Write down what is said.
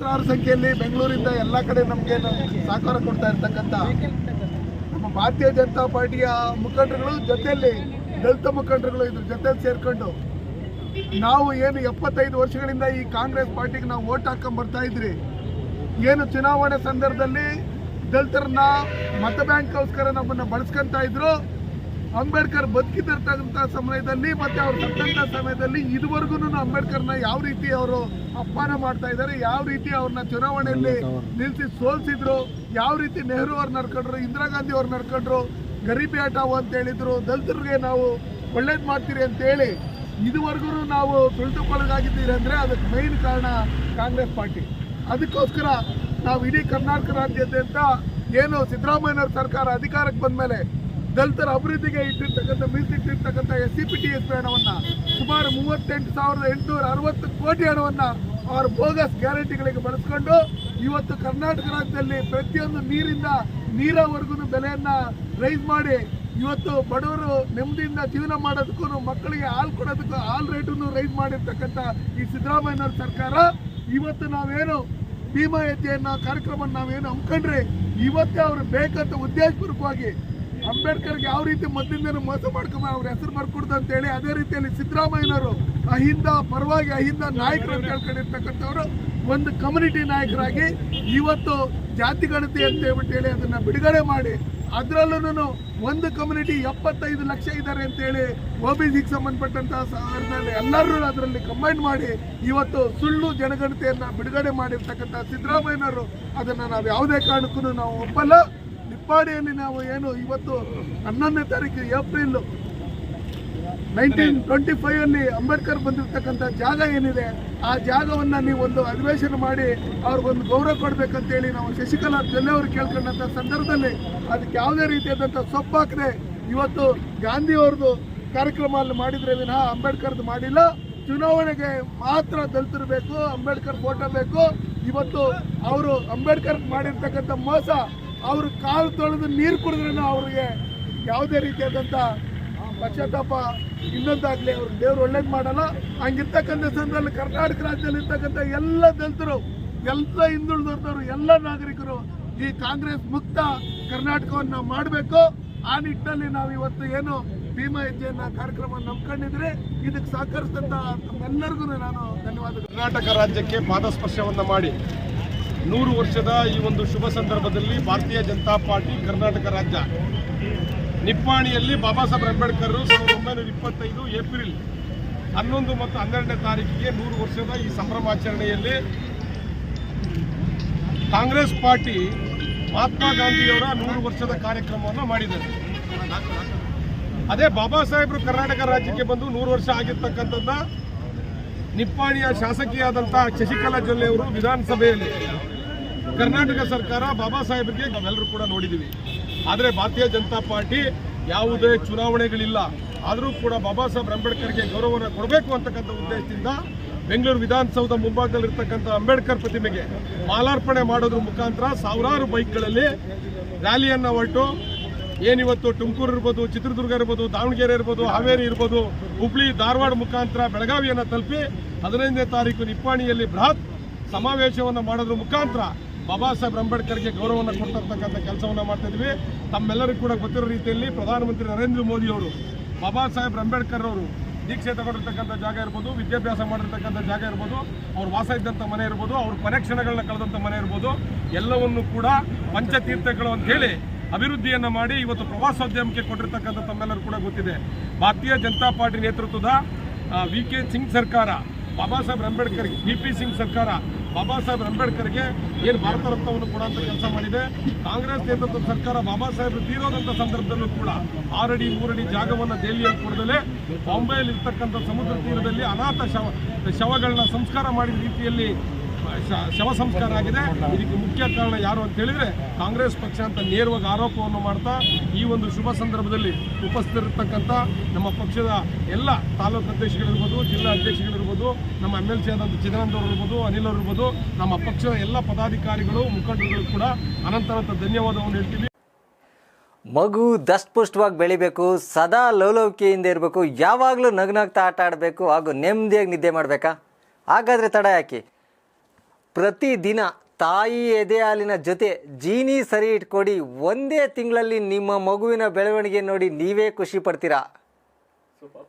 ಸಹಸ್ರಾರು ಸಂಖ್ಯೆಯಲ್ಲಿ ಬೆಂಗಳೂರಿಂದ ಎಲ್ಲ ಕಡೆ ನಮಗೆ ಸಹಕಾರ ಕೊಡ್ತಾ ಇರ್ತಕ್ಕಂಥ ನಮ್ಮ ಭಾರತೀಯ ಜನತಾ ಪಾರ್ಟಿಯ ಮುಖಂಡರುಗಳು, ಜೊತೆಯಲ್ಲಿ ದಲಿತ ಮುಖಂಡರುಗಳು ಇದ್ರ ಜೊತೆಯಲ್ಲಿ ಸೇರ್ಕೊಂಡು ನಾವು ಏನು ಎಪ್ಪತ್ತೈದು ವರ್ಷಗಳಿಂದ ಈ ಕಾಂಗ್ರೆಸ್ ಪಾರ್ಟಿಗೆ ನಾವು ಓಟ್ ಹಾಕೊಂಡ್ ಬರ್ತಾ ಇದ್ರಿ. ಏನು ಚುನಾವಣೆ ಸಂದರ್ಭದಲ್ಲಿ ದಲಿತರನ್ನ ಮತ ಬ್ಯಾಂಕ್ಗೋಸ್ಕರ ನಮ್ಮನ್ನ ಬಳಸ್ಕೊಂತ ಇದ್ರು. ಅಂಬೇಡ್ಕರ್ ಬದುಕಿದಿರ್ತಕ್ಕಂಥ ಸಮಯದಲ್ಲಿ ಮತ್ತೆ ಅವ್ರು ಸತ್ತಂಥ ಸಮಯದಲ್ಲಿ ಇದುವರೆಗೂ ಅಂಬೇಡ್ಕರ್ನ ಯಾವ ರೀತಿ ಅವರು ಅಪಮಾನ ಮಾಡ್ತಾ ಇದ್ದಾರೆ ಯಾವ ರೀತಿ ಅವ್ರನ್ನ ಚುನಾವಣೆಯಲ್ಲಿ ನಿಲ್ಲಿಸಿ ಸೋಲ್ಸಿದ್ರು ಯಾವ ರೀತಿ ನೆಹರು ಅವ್ರು ನಡ್ಕೊಂಡ್ರು ಇಂದಿರಾ ಗಾಂಧಿ ಅವ್ರು ನಡ್ಕೊಂಡ್ರು ಗರೀಬಿ ಆಟವು ಅಂತ ಹೇಳಿದ್ರು ದಲಿತರಿಗೆ ನಾವು ಒಳ್ಳೇದು ಮಾಡ್ತೀರಿ ಅಂತ ಹೇಳಿ ಇದುವರೆಗೂ ನಾವು ತುಳಿದುಕೊಳ್ಳೋದಾಗಿದ್ದೀರಿ ಅಂದ್ರೆ ಅದಕ್ಕೆ ಮೈನ್ ಕಾರಣ ಕಾಂಗ್ರೆಸ್ ಪಾರ್ಟಿ. ಅದಕ್ಕೋಸ್ಕರ ನಾವು ಇಡೀ ಕರ್ನಾಟಕ ರಾಜ್ಯದಂತ ಏನು ಸಿದ್ದರಾಮಯ್ಯನವ್ರ ಸರ್ಕಾರ ಅಧಿಕಾರಕ್ಕೆ ಬಂದ ಮೇಲೆ ದಲಿತರ ಅಭಿವೃದ್ಧಿಗೆ ಇಟ್ಟಿರ್ತಕ್ಕಂಥ ಮೀಸಲಿಟ್ಟಿರ್ತಕ್ಕಂಥ S C P T S ಹಣವನ್ನ ಸುಮಾರು ಮೂವತ್ತೆಂಟು ಸಾವಿರದ ಎಂಟುನೂರ ಅರವತ್ತು ಕೋಟಿ ಹಣವನ್ನ ಅವರ ಬೋಗಸ್ ಗ್ಯಾರಂಟಿಗಳಿಗೆ ಬಳಸ್ಕೊಂಡು ಇವತ್ತು ಕರ್ನಾಟಕ ರಾಜ್ಯದಲ್ಲಿ ಪ್ರತಿಯೊಂದು ನೀರಿಂದ ನೀರವರೆಗೂ ಬೆಲೆಯನ್ನ ರೈಸ್ ಮಾಡಿ ಇವತ್ತು ಬಡವರು ನೆಮ್ಮದಿಯಿಂದ ಜೀವನ ಮಾಡೋದಕ್ಕೂ, ಮಕ್ಕಳಿಗೆ ಹಾಲು ಕೊಡೋದಕ್ಕೂ, ಹಾಲು ರೇಟನ್ನು ರೈಸ್ ಮಾಡಿರ್ತಕ್ಕಂಥ ಈ ಸಿದ್ದರಾಮಯ್ಯನವ್ರ ಸರ್ಕಾರ. ಇವತ್ತು ನಾವೇನು ಭೀಮಾ ಹೆಜ್ಜೆಯನ್ನ ಕಾರ್ಯಕ್ರಮ ನಾವೇನು ಹಮ್ಮಿಕೊಂಡ್ರೆ ಇವತ್ತೇ ಅವರು ಬೇಕಂತ ಉದ್ದೇಶಪೂರ್ವಕವಾಗಿ ಅಂಬೇಡ್ಕರ್ಗೆ ಯಾವ ರೀತಿ ಮೊದಲಿಂದ ಮೋಸ ಮಾಡ್ಕೊಂಬ ಅವ್ರ ಹೆಸರು ಬರ್ಕೊಡ್ದು ಅಂತ ಹೇಳಿ ಅದೇ ರೀತಿಯಲ್ಲಿ ಸಿದ್ದರಾಮಯ್ಯನವರು ಅಹಿಂದ, ಪರವಾಗಿ ಅಹಿಂದ ನಾಯಕರು ಅಂತ ಹೇಳ್ಕೊಂಡಿರ್ತಕ್ಕಂಥವ್ರು ಒಂದು ಕಮ್ಯುನಿಟಿ ನಾಯಕರಾಗಿ ಇವತ್ತು ಜಾತಿ ಗಣತಿ ಅಂತ ಹೇಳ್ಬಿಟ್ಟು ಹೇಳಿ ಅದನ್ನ ಬಿಡುಗಡೆ ಮಾಡಿ ಅದರಲ್ಲೂ ಒಂದು ಕಮ್ಯುನಿಟಿ ಎಪ್ಪತ್ತೈದು ಲಕ್ಷ ಇದ್ದಾರೆ ಅಂತ ಹೇಳಿ ಒ ಬಿ ಸಿಗೆ ಸಂಬಂಧಪಟ್ಟಂತಹ ಎಲ್ಲರೂ ಅದರಲ್ಲಿ ಕಂಬೈನ್ ಮಾಡಿ ಇವತ್ತು ಸುಳ್ಳು ಜನಗಣತೆಯನ್ನು ಬಿಡುಗಡೆ ಮಾಡಿರ್ತಕ್ಕಂಥ ಸಿದ್ದರಾಮಯ್ಯನವರು ಅದನ್ನ ನಾವು ಯಾವುದೇ ಕಾರಣಕ್ಕೂ ನಾವು ಒಪ್ಪಲ್ಲ. ನಿಪ್ಪಾಡಿಯಲ್ಲಿ ನಾವು ಏನು ಇವತ್ತು ಹನ್ನೊಂದನೇ ತಾರೀಕು ಏಪ್ರಿಲ್ ನೈನ್ಟೀನ್ ಟ್ವೆಂಟಿ ಫೈವ್ ಅಲ್ಲಿ ಅಂಬೇಡ್ಕರ್ ಬಂದಿರತಕ್ಕಂಥ ಜಾಗ ಏನಿದೆ, ಆ ಜಾಗವನ್ನ ನೀವು ಒಂದು ಅಧಿವೇಶನ ಮಾಡಿ ಅವ್ರಿಗೊಂದು ಗೌರವ ಕೊಡ್ಬೇಕಂತೇಳಿ ನಾವು ಶಶಿಕಲಾ ಜೊಲ್ಲೆ ಅವರು ಕೇಳ್ಕೊಂಡಂತ ಸಂದರ್ಭದಲ್ಲಿ ಅದಕ್ಕೆ ಯಾವುದೇ ರೀತಿಯಾದಂಥ ಸೊಪ್ಪಾಕದೆ ಇವತ್ತು ಗಾಂಧಿ ಅವ್ರದ್ದು ಕಾರ್ಯಕ್ರಮ ಅಲ್ಲಿ ಮಾಡಿದ್ರೆ ವಿನಃ ಅಂಬೇಡ್ಕರ್ದು ಮಾಡಿಲ್ಲ. ಚುನಾವಣೆಗೆ ಮಾತ್ರ ದಲಿತರು ಬೇಕು, ಅಂಬೇಡ್ಕರ್ ಫೋಟೋ ಬೇಕು. ಇವತ್ತು ಅವರು ಅಂಬೇಡ್ಕರ್ ಮಾಡಿರ್ತಕ್ಕಂಥ ಮೋಸ ಅವರು ಕಾಲು ತೊಳೆದು ನೀರು ಕುಡಿದ್ರೂ ಅವ್ರಿಗೆ ಯಾವುದೇ ರೀತಿಯಾದಂಥ ಪಶ್ಚಾತ್ತಾಪ ಇನ್ನೊಂದಾಗ್ಲಿ ಅವ್ರು ದೇವ್ರು ಒಳ್ಳೇದು ಮಾಡಲ್ಲ. ಹಂಗಿರ್ತಕ್ಕಂಥ ಸಂದರ್ಭದಲ್ಲಿ ಕರ್ನಾಟಕ ರಾಜ್ಯದಲ್ಲಿ ಇರ್ತಕ್ಕಂಥ ಎಲ್ಲ ದಲಿತರು, ಎಲ್ಲ ಹಿಂದುಳಿದವರು ಎಲ್ಲ ನಾಗರಿಕರು ಈ ಕಾಂಗ್ರೆಸ್ ಮುಕ್ತ ಕರ್ನಾಟಕವನ್ನು ಮಾಡಬೇಕು. ಆ ನಿಟ್ಟಿನಲ್ಲಿ ನಾವು ಇವತ್ತು ಏನು ಭೀಮಾ ಹೆಜ್ಜೆಯನ್ನ ಕಾರ್ಯಕ್ರಮ ನಂಬ್ಕೊಂಡಿದ್ರೆ. ಇದಕ್ಕೆ ಸಹಕರಿಸಿದಂತ ಎಲ್ಲರಿಗೂ ನಾನು ಧನ್ಯವಾದ ಕರ್ನಾಟಕ ರಾಜ್ಯಕ್ಕೆ ಪಾದಸ್ಪರ್ಶವನ್ನ ಮಾಡಿ. ನೂರು ವರ್ಷದ ಈ ಒಂದು ಶುಭ ಸಂದರ್ಭದಲ್ಲಿ ಭಾರತೀಯ ಜನತಾ ಪಾರ್ಟಿ ಕರ್ನಾಟಕ ರಾಜ್ಯ. ನಿಪ್ಪಾಣಿಯಲ್ಲಿ ಬಾಬಾ ಸಾಹೇಬ್ ಅಂಬೇಡ್ಕರ್ ಸಾವಿರದ ಒಂಬೈನೂರ ಇಪ್ಪತ್ತೈದು ಏಪ್ರಿಲ್ ಹನ್ನೊಂದು ಮತ್ತು ಹನ್ನೆರಡನೇ ತಾರೀಕಿಗೆ ನೂರು ವರ್ಷದ ಈ ಸಂಭ್ರಮಾಚರಣೆಯಲ್ಲಿ ಕಾಂಗ್ರೆಸ್ ಪಾರ್ಟಿ ಮಹಾತ್ಮ ಗಾಂಧಿಯವರ ನೂರು ವರ್ಷದ ಕಾರ್ಯಕ್ರಮವನ್ನು ಮಾಡಿದ್ದಾರೆ ಅದೇ ಬಾಬಾ ಸಾಹೇಬರು ಕರ್ನಾಟಕ ರಾಜ್ಯಕ್ಕೆ ಬಂದು ನೂರು ವರ್ಷ ಆಗಿರ್ತಕ್ಕಂಥದ್ದನ್ನ ನಿಪ್ಪಾಣಿಯ ಶಾಸಕಿಯಾದಂಥ ಶಶಿಕಲಾ ಜೊಲ್ಲೆಯವರು ವಿಧಾನಸಭೆಯಲ್ಲಿ ಕರ್ನಾಟಕ ಸರ್ಕಾರ ಬಾಬಾ ಸಾಹೇಬರಿಗೆ ನಾವೆಲ್ಲರೂ ಕೂಡ ನೋಡಿದ್ದೀವಿ. ಆದರೆ ಭಾರತೀಯ ಜನತಾ ಪಾರ್ಟಿ ಯಾವುದೇ ಚುನಾವಣೆಗಳಿಲ್ಲ. ಆದರೂ ಕೂಡ ಬಾಬಾ ಸಾಹೇಬ್ ಅಂಬೇಡ್ಕರ್ಗೆ ಗೌರವವನ್ನು ಕೊಡಬೇಕು ಅಂತಕ್ಕಂಥ ಉದ್ದೇಶದಿಂದ ಬೆಂಗಳೂರು ವಿಧಾನಸೌಧ ಮುಂಭಾಗದಲ್ಲಿರ್ತಕ್ಕಂಥ ಅಂಬೇಡ್ಕರ್ ಪ್ರತಿಮೆಗೆ ಮಾಲಾರ್ಪಣೆ ಮಾಡೋದ್ರ ಮುಖಾಂತರ ಸಾವಿರಾರು ಬೈಕ್ಗಳಲ್ಲಿ ರ್ಯಾಲಿಯನ್ನು ಹೊರಟು. ಏನಿವತ್ತು ತುಮಕೂರು ಇರ್ಬೋದು, ಚಿತ್ರದುರ್ಗ ಇರ್ಬೋದು, ದಾವಣಗೆರೆ ಇರ್ಬೋದು, ಹಾವೇರಿ ಇರ್ಬೋದು, ಹುಬ್ಳಿ, ಧಾರವಾಡ ಮುಖಾಂತರ ಬೆಳಗಾವಿಯನ್ನು ತಲುಪಿ ಹದಿನೈದನೇ ತಾರೀಕು ನಿಪ್ಪಾಣಿಯಲ್ಲಿ ಬೃಹತ್ ಸಮಾವೇಶವನ್ನು ಮಾಡೋದ್ರ ಮುಖಾಂತರ ಬಾಬಾ ಸಾಹೇಬ್ ಅಂಬೇಡ್ಕರ್ಗೆ ಗೌರವವನ್ನು ಕೆಲಸವನ್ನು ಮಾಡ್ತಾ ಇದ್ವಿ. ತಮ್ಮೆಲ್ಲರಿಗೂ ಕೂಡ ಗೊತ್ತಿರೋ ರೀತಿಯಲ್ಲಿ ಪ್ರಧಾನಮಂತ್ರಿ ನರೇಂದ್ರ ಮೋದಿ ಅವರು, ಬಾಬಾ ಸಾಹೇಬ್ ಅಂಬೇಡ್ಕರ್ ಅವರು ದೀಕ್ಷೆ ತಗೊಂಡಿರ್ತಕ್ಕಂಥ ಜಾಗ ಇರ್ಬೋದು, ವಿದ್ಯಾಭ್ಯಾಸ ಮಾಡಿರ್ತಕ್ಕಂಥ ಜಾಗ ಇರ್ಬೋದು, ಅವ್ರು ವಾಸ ಇದ್ದಂಥ ಮನೆ ಇರ್ಬೋದು, ಅವ್ರ ಕೊನೆಕ್ಷಣಗಳನ್ನ ಕಳೆದಂಥ ಮನೆ ಇರ್ಬೋದು, ಎಲ್ಲವನ್ನು ಕೂಡ ಪಂಚತೀರ್ಥಗಳು ಅಂತ ಹೇಳಿ ಅಭಿವೃದ್ಧಿಯನ್ನ ಮಾಡಿ ಇವತ್ತು ಪ್ರವಾಸೋದ್ಯಮಕ್ಕೆ ಕೊಟ್ಟಿರ್ತಕ್ಕಂಥ ತಮ್ಮೆಲ್ಲರೂ ಕೂಡ ಗೊತ್ತಿದೆ. ಭಾರತೀಯ ಜನತಾ ಪಾರ್ಟಿ ನೇತೃತ್ವದ ವಿ ಕೆ ಸಿಂಗ್ ಸರ್ಕಾರ ಬಾಬಾ ಸಾಹೇಬ್ ಅಂಬೇಡ್ಕರ್ ವಿ ಪಿ ಸಿಂಗ್ ಸರ್ಕಾರ ಬಾಬಾ ಸಾಹೇಬ್ ಅಂಬೇಡ್ಕರ್ಗೆ ಏನು ಭಾರತ ರತ್ನವನ್ನು ಕೊಡುವಂಥ ಕೆಲಸ ಮಾಡಿದೆ. ಕಾಂಗ್ರೆಸ್ ನೇತೃತ್ವದ ಸರ್ಕಾರ ಬಾಬಾ ಸಾಹೇಬ್ ತೀರೋದಂಥ ಸಂದರ್ಭದಲ್ಲೂ ಕೂಡ ಆರಡಿ, ಮೂರಡಿ ಜಾಗವನ್ನು ದೆಹಲಿಯಲ್ಲಿ ಕೊಡದಲ್ಲೇ ಬಾಂಬೆಯಲ್ಲಿ ಇರ್ತಕ್ಕಂಥ ಸಮುದ್ರ ತೀರದಲ್ಲಿ ಅನಾಥ ಶವ, ಶವಗಳನ್ನ ಸಂಸ್ಕಾರ ಮಾಡಿದ ರೀತಿಯಲ್ಲಿ ಶವ ಸಂಸ್ಕಾರ ಆಗಿದೆ. ಇದಕ್ಕೆ ಮುಖ್ಯ ಕಾರಣ ಯಾರು ಅಂತ ಹೇಳಿದ್ರೆ ಕಾಂಗ್ರೆಸ್ ಪಕ್ಷ ಅಂತ ನೇರವಾಗಿ ಆರೋಪವನ್ನು ಮಾಡ್ತಾ ಈ ಒಂದು ಶುಭ ಸಂದರ್ಭದಲ್ಲಿ ಉಪಸ್ಥಿತರಿರ್ತಕ್ಕಂಥ ನಮ್ಮ ಪಕ್ಷದ ಎಲ್ಲ ತಾಲೂಕು ಅಧ್ಯಕ್ಷಗಳಿರ್ಬೋದು ಜಿಲ್ಲಾ ಅಧ್ಯಕ್ಷಗಳಿರ್ಬೋದು ನಮ್ಮ ಎಂ ಎಲ್ ಸಿ ಆದಂಥ ಚಿದಾನಂದ ಇರ್ಬೋದು ಅನಿಲ್ ಅವರು ಇರ್ಬೋದು ನಮ್ಮ ಪಕ್ಷದ ಎಲ್ಲ ಪದಾಧಿಕಾರಿಗಳು, ಮುಖಂಡರುಗಳು ಕೂಡ ಅನಂತನಂತ ಧನ್ಯವಾದವನ್ನು ಹೇಳ್ತೀವಿ ಮಗು ದಷ್ಟಪುಷ್ಟವಾಗಿ ಬೆಳಿಬೇಕು, ಸದಾ ಲವಲವಿಕೆಯಿಂದ ಇರಬೇಕು, ಯಾವಾಗಲೂ ನಗ್ನಾಗ್ತಾ ಆಟ ಆಡಬೇಕು ಹಾಗೂ ನೆಮ್ಮದಿಯಾಗಿ ನಿದ್ದೆ ಮಾಡಬೇಕಾ? ಹಾಗಾದರೆ ತಡ ಯಾಕೆ? ಪ್ರತಿದಿನ ತಾಯಿ ಎದೆ ಹಾಲಿನ ಜೊತೆ ಜೀನಿ ಸರಿ ಇಟ್ಕೊಡಿ ಒಂದೇ ತಿಂಗಳಲ್ಲಿ ನಿಮ್ಮ ಮಗುವಿನ ಬೆಳವಣಿಗೆ ನೋಡಿ ನೀವೇ ಖುಷಿ ಪಡ್ತೀರಾ?